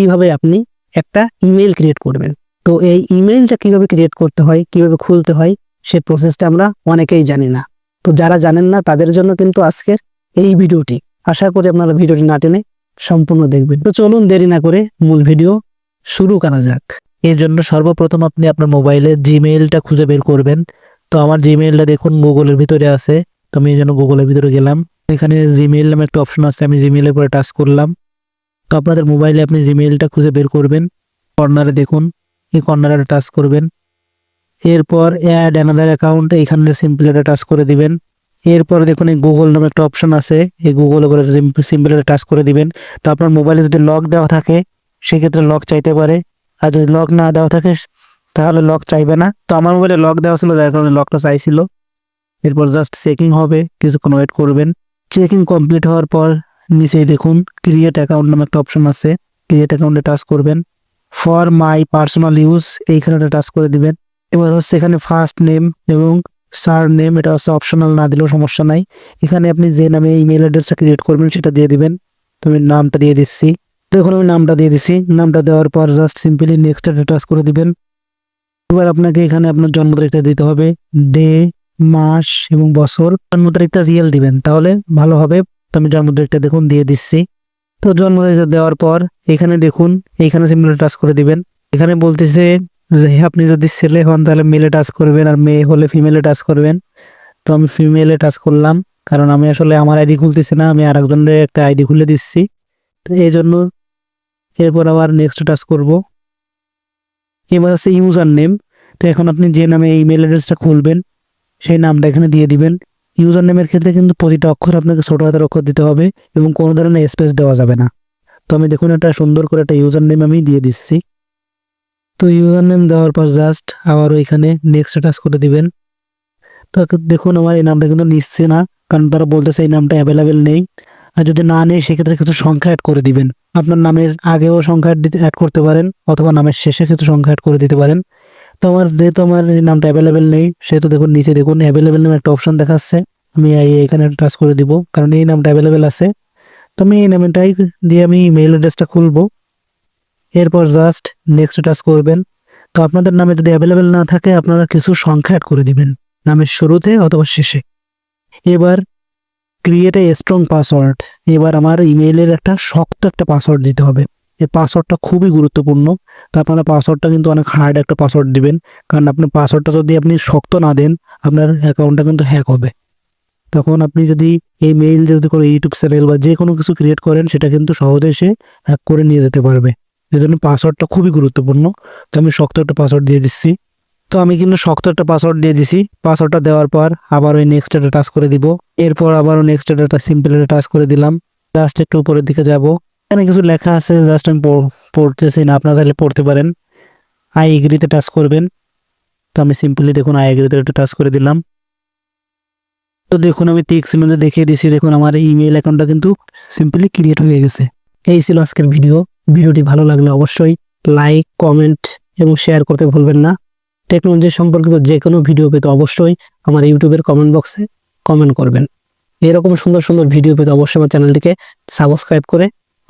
কীভাবে আপনি একটা ইমেল ক্রিয়েট করবেন? তো এই ইমেলটা কীভাবে ক্রিয়েট করতে হয়, কীভাবে খুলতে হয়, সে প্রসেসটা আমরা অনেকেই জানি না। তো যারা জানেন না, তাদের জন্য কিন্তু আজকের এই ভিডিওটি। আশা করি আপনারা ভিডিওটি না টেনে সম্পূর্ণ দেখবেন। তো চলুন দেরি না করে মূল ভিডিও শুরু করা যাক। এর জন্য সর্বপ্রথম আপনি আপনার মোবাইলে জিমেইলটা খুঁজে বের করবেন। তো আমার জিমেইলটা দেখুন গুগলের ভিতরে আছে। তো আমি এই জন্য গুগলের ভিতরে গেলাম। এখানে জিমেইল নামে একটা অপশন আছে, আমি জিমেইলের পরে টাচ করলাম। তো আপনাদের মোবাইলে আপনি জিমেইলটা খুঁজে বের করবেন, কর্নারে দেখুন, এই কর্নারে টাচ করবেন। এরপর অ্যাড অ্যানাদার অ্যাকাউন্ট এখানে সিম্পল এটা টাচ করে দিবেন। এরপর দেখুন, এই গুগল নামে একটা অপশন আছে, এই গুগল উপরে সিম্পল এটা টাচ করে দিবেন। তো আপনার মোবাইলে যদি লক দেওয়া থাকে, সেক্ষেত্রে লক চাইতে পারে। আর যদি লক না দেওয়া থাকে, তাহলে লক চাইবে না। তো আমার মোবাইলে লক দেওয়া ছিল, যার কারণে লকটা চাইছিল। এরপর জাস্ট চেকিং হবে, কিছুক্ষণ ওয়েট করবেন। চেকিং কমপ্লিট হওয়ার পর নিচেই দেখুন ক্রিয়েট অ্যাকাউন্ট নামে একটা অপশন আছে। ক্রিয়েট অ্যাকাউন্টে টাচ করবেন। ফর মাই পার্সোনাল ইউজ এইখানে টাচ করে দিবেন। এবার হচ্ছে এখানে ফার্স্ট নেম এবং সার নেম এটা হচ্ছে অপশনাল না দিলেও সমস্যা নাই। এখানে আপনি যে নামে ইমেল অ্যাড্রেসটা ক্রিয়েট করবেন, সেটা দিয়ে দিবেন। তো আমি নামটা দিয়ে দিচ্ছি। দেখুন আমি নামটা দিয়ে দিচ্ছি। নামটা দেওয়ার পর জাস্ট সিম্পলি নেক্সট টাচ করে দিবেন। এবার আপনাকে এখানে আপনার জন্ম তারিখটা দিতে হবে। ডে মাস এবং বছর। জন্ম তারিখটা রিয়েল দিবেন, তাহলে ভালো হবে। তো আমি জন্ম তারিখটা দেখুন, দিয়ে দিচ্ছি। তো জন্ম তারিখটা দেওয়ার পর এখানে দেখুন এইখানে সিম্পলি টাচ করে দিবেন। এখানে বলতেছে যে, আপনি যদি ছেলে হন, তাহলে মেলে টাচ করবেন আর মেয়ে হলে ফিমেলে টাচ করবেন। তো আমি ফিমেলে টাচ করলাম, কারণ আমি আসলে আমার আইডি খুলতেছি না, আমি আর একজনের একটা আইডি খুলে দিচ্ছি। তো এই জন্য এরপর আবার নেক্সট টাচ করব। এবার হচ্ছে ইউজার নেম তো এখন আপনি যে নামে ইমেল অ্যাড্রেসটা খুলবেন, সেই নামটা এখানে দিয়ে দিবেন। ইউজার নেমের ক্ষেত্রে কিন্তু প্রতিটা অক্ষর আপনাকে ছোটো হাতের অক্ষর দিতে হবে এবং কোনো ধরনের স্পেস দেওয়া যাবে না। তো আমি দেখুন একটা সুন্দর করে একটা ইউজার নেম আমি দিয়ে দিচ্ছি। তো ইউজার নেম দেওয়ার পর জাস্ট আবার ওইখানে নেক্সট টাচ করে দিবেন। তো দেখুন আমার এই নামটা কিন্তু নিচ্ছে না, কারণ তারা বলতেছে এই নামটা অ্যাভেলেবেল নেই। আর যদি না নেই, সেক্ষেত্রে কিছু সংখ্যা অ্যাড করে দিবেন। আপনার নামের আগেও সংখ্যা অ্যাড করতে পারেন, অথবা নামের শেষে কিছু সংখ্যা অ্যাড করে দিতে পারেন। তো আমার যেহেতু আমার এই নামটা অ্যাভেলেবেল নেই, সেহেতু দেখুন নিচে দেখুন অ্যাভেলেবেল নামে একটা অপশন দেখাচ্ছে। আমি এখানে টাচ করে দিব, কারণ এই নামটা অ্যাভেলেবেল আছে। তো আমি এই নামটাই দিয়ে আমি মেইল অ্যাড্রেসটা খুলবো। এরপর জাস্ট নেক্সট টাচ করবেন। তো আপনাদের নামে যদি অ্যাভেলেবেল না থাকে, আপনারা কিছু সংখ্যা অ্যাড করে দিবেন, নামের শুরুতে অথবা শেষে। এবার ক্রিয়েট এ স্ট্রং পাসওয়ার্ড এবার আমার ইমেইলের একটা শক্ত একটা পাসওয়ার্ড দিতে হবে। এই পাসওয়ার্ডটা খুবই গুরুত্বপূর্ণ। তো আপনারা পাসওয়ার্ডটা কিন্তু অনেক হার্ড একটা পাসওয়ার্ড দিবেন। কারণ আপনি পাসওয়ার্ডটা যদি আপনি শক্ত না দেন, আপনার অ্যাকাউন্টটা কিন্তু হ্যাক হবে। তখন আপনি যদি এই মেইল যদি কোনো ইউটিউব চ্যানেল বা যে কোনো কিছু ক্রিয়েট করেন, সেটা কিন্তু সহজে সে হ্যাক করে নিয়ে যেতে পারবে। এই জন্য পাসওয়ার্ডটা খুবই গুরুত্বপূর্ণ। তো আমি শক্ত একটা পাসওয়ার্ড দিয়ে দিচ্ছি। তো আমি কিন্তু শক্ত একটা পাসওয়ার্ড দিয়ে দিছি। পাসওয়ার্ডটা দেওয়ার পর আবার ওই নেক্সট এটা টাচ করে দিব। এরপর আবার নেক্সট এটা সিম্পল এটা টাচ করে দিলাম। জাস্ট একটু উপরের দিকে যাব। এখানে কিছু লেখা আছে জাস্ট আমি পড়- পড়তেছি না, আপনারা তাহলে পড়তে পারেন। আই এগ্রিতে টাচ করবেন। তো আমি সিম্পলি দেখুন আই এগ্রিতে একটা টাচ করে দিলাম। তো দেখুন, আমি টিক্স মধ্যে দেখিয়ে দিয়েছি, দেখুন, আমার ইমেল অ্যাকাউন্টটা কিন্তু সিম্পলি ক্রিয়েট হয়ে গেছে। এই ছিল আজকের ভিডিও ভিডিওটি ভালো লাগলে অবশ্যই লাইক কমেন্ট এবং শেয়ার করতে ভুলবেন না। টেকনোলজি সম্পর্কিত যে কোনো ভিডিও পেতে অবশ্যই আমার ইউটিউবের কমেন্ট বক্সে কমেন্ট করবেন। এরকম সুন্দর সুন্দর ভিডিও পেতে অবশ্যই আমার চ্যানেলটিকে সাবস্ক্রাইব করে